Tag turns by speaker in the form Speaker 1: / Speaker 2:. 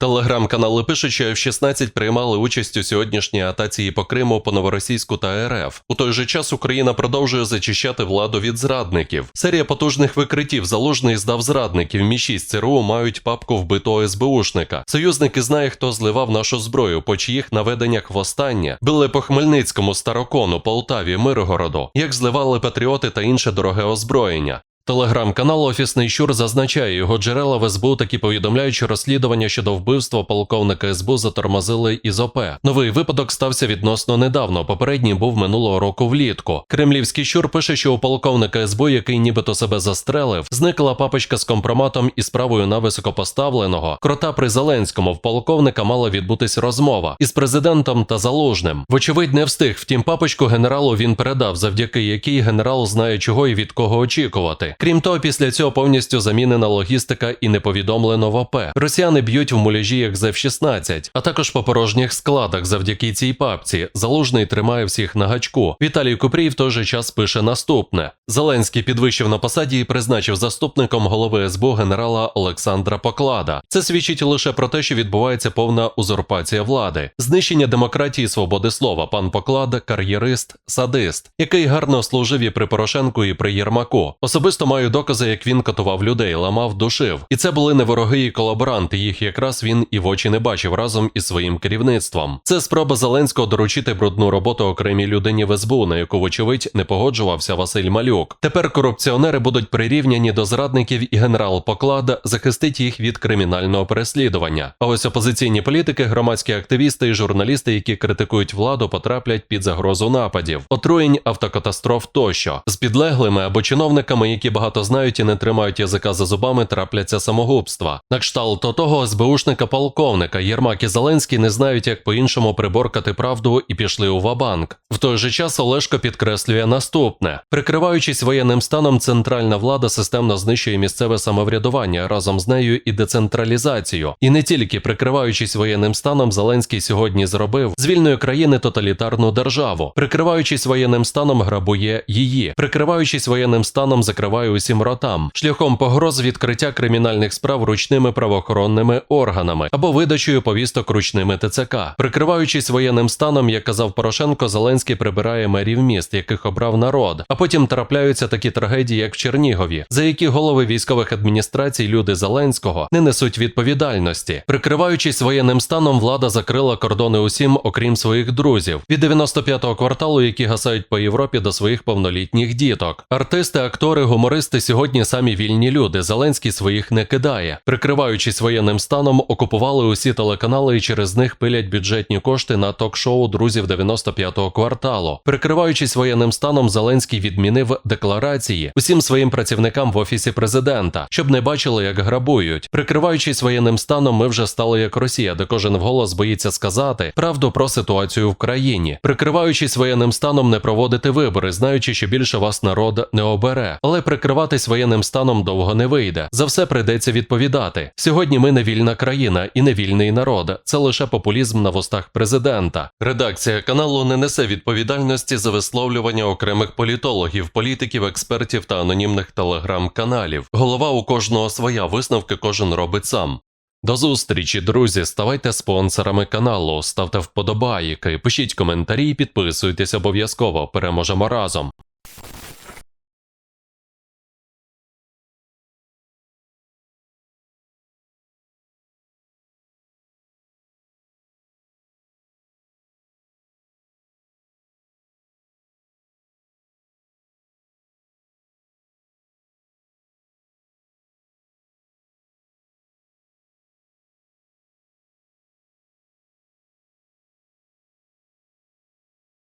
Speaker 1: Телеграм-канали що F-16 приймали участь у сьогоднішній атаці по Криму по новоросійську та РФ. У той же час Україна продовжує зачищати владу від зрадників. Серія потужних викриттів залужний здав зрадників. Мі 6 ЦРУ мають папку вбитого СБУшника. Союзники знає, хто зливав нашу зброю, по чиїх наведеннях востаннє били по Хмельницькому, Старокону, Полтаві, Миргороду, як зливали патріоти та інше дороге озброєння. Телеграм-канал Офісний Щур зазначає, його джерела в СБУ такі повідомляють, що розслідування щодо вбивства полковника СБУ затормозили із ОП. Новий випадок стався відносно недавно. Попередній був минулого року влітку. Кремлівський щур пише, що у полковника СБУ, який нібито себе застрелив, зникла папочка з компроматом і справою на високопоставленого. Крота при Зеленському в полковника мала відбутись розмова із президентом та залужним. Вочевидь, не встиг. Втім, папочку генералу він передав, завдяки якій генерал знає, чого і від кого очікувати. Крім того, після цього повністю замінена логістика і не повідомлено в ОП. Росіяни б'ють в муляжі як з F-16, а також по порожніх складах завдяки цій папці. Залужний тримає всіх на гачку. Віталій Купрій в той же час пише наступне: Зеленський підвищив на посаді і призначив заступником голови СБУ генерала Олександра Поклада. Це свідчить лише про те, що відбувається повна узурпація влади, знищення демократії і свободи слова. Пан Поклада кар'єрист, садист, який гарно служив і при Порошенку, і при Єрмаку. Особисто маю докази, як він катував людей, ламав, душив. І це були не вороги і колаборанти. Їх якраз він і в очі не бачив разом із своїм керівництвом. Це спроба Зеленського доручити брудну роботу окремій людині в СБУ, на яку, вочевидь, не погоджувався Василь Малюк. Тепер корупціонери будуть прирівняні до зрадників, і генерал Поклада захистить їх від кримінального переслідування. А ось опозиційні політики, громадські активісти і журналісти, які критикують владу, потраплять під загрозу нападів, отруєнь, автокатастроф тощо з підлеглими або чиновниками, які багато знають і не тримають язика за зубами, трапляться самогубства. На кшталт того СБУшника полковника Єрмак і Зеленський не знають, як по-іншому приборкати правду і пішли у вабанк. В той же час Олешко підкреслює наступне: прикриваючись воєнним станом, центральна влада системно знищує місцеве самоврядування разом з нею і децентралізацію. І не тільки прикриваючись воєнним станом, Зеленський сьогодні зробив з вільної країни тоталітарну державу. Прикриваючись воєнним станом, грабує її. Прикриваючись воєнним станом, закриває усім ротам, шляхом погроз відкриття кримінальних справ ручними правоохоронними органами або видачею повісток ручними ТЦК. Прикриваючись воєнним станом, як казав Порошенко, Зеленський прибирає мерів міст, яких обрав народ. А потім трапляються такі трагедії, як в Чернігові, за які голови військових адміністрацій люди Зеленського не несуть відповідальності. Прикриваючись воєнним станом, влада закрила кордони усім, окрім своїх друзів, від 95-го кварталу, які гасають по Європі до своїх повнолітніх діток. Артисти, актори, гумористи сьогодні самі вільні люди. Зеленський своїх не кидає. Прикриваючись воєнним станом, окупували усі телеканали і через них пилять бюджетні кошти на ток-шоу друзів 95-го кварталу. Прикриваючись воєнним станом, Зеленський відмінив декларації усім своїм працівникам в офісі президента, щоб не бачили, як грабують. Прикриваючись воєнним станом, ми вже стали як Росія, де кожен вголос боїться сказати правду про ситуацію в країні. Прикриваючись воєнним станом, не проводити вибори, знаючи, що більше вас народ не обере. Але прикриватись воєнним станом довго не вийде. За все прийдеться відповідати. Сьогодні ми не вільна країна і не вільний народ. Це лише популізм на вустах президента. Редакція каналу не несе відповідальності за висловлювання окремих політологів, політиків, експертів та анонімних телеграм-каналів. Голова у кожного своя висновки кожен робить сам. До зустрічі, друзі. Ставайте спонсорами каналу, ставте вподобайки, пишіть коментарі, і підписуйтесь обов'язково. Переможемо разом.